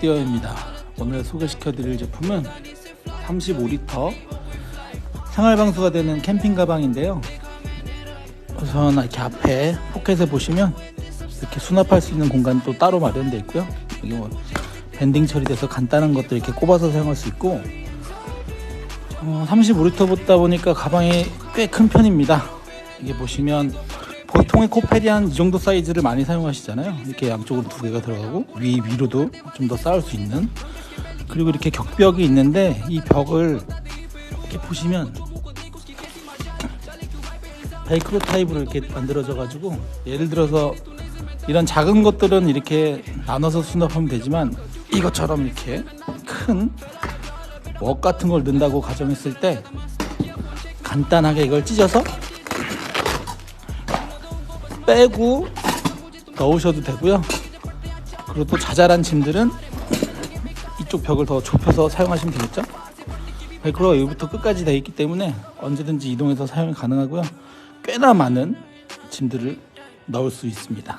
띄어입니다. 오늘 소개시켜드릴 제품은 35리터 생활방수가 되는 캠핑 가방인데요. 우선 이렇게 앞에 포켓에 보시면 이렇게 수납할 수 있는 공간이 또 따로 마련되어 있고요. 여기 뭐 밴딩 처리돼서 간단한 것들 이렇게 꼽아서 사용할 수 있고 어, 35리터 보다 보니까 가방이 꽤 큰 편입니다. 이게 보시면 보 통의 코페리안 이 정도 사이즈를 많이 사용하시잖아요. 이렇게 양쪽으로 두 개가 들어가고 위 위로도 좀 더 쌓을 수 있는 그리고 이렇게 격벽이 있는데 이 벽을 이렇게 보시면 베이크로 타입으로 이렇게 만들어져 가지고 예를 들어서 이런 작은 것들은 이렇게 나눠서 수납하면 되지만 이것처럼 이렇게 큰 웍 같은 걸 넣는다고 가정했을 때 간단하게 이걸 찢어서 빼고 넣으셔도 되고요. 그리고 또 자잘한 짐들은 이쪽 벽을 더 좁혀서 사용하시면 되겠죠. 네, 벨크로가 여기부터 끝까지 되어 있기 때문에 언제든지 이동해서 사용이 가능하고요. 꽤나 많은 짐들을 넣을 수 있습니다.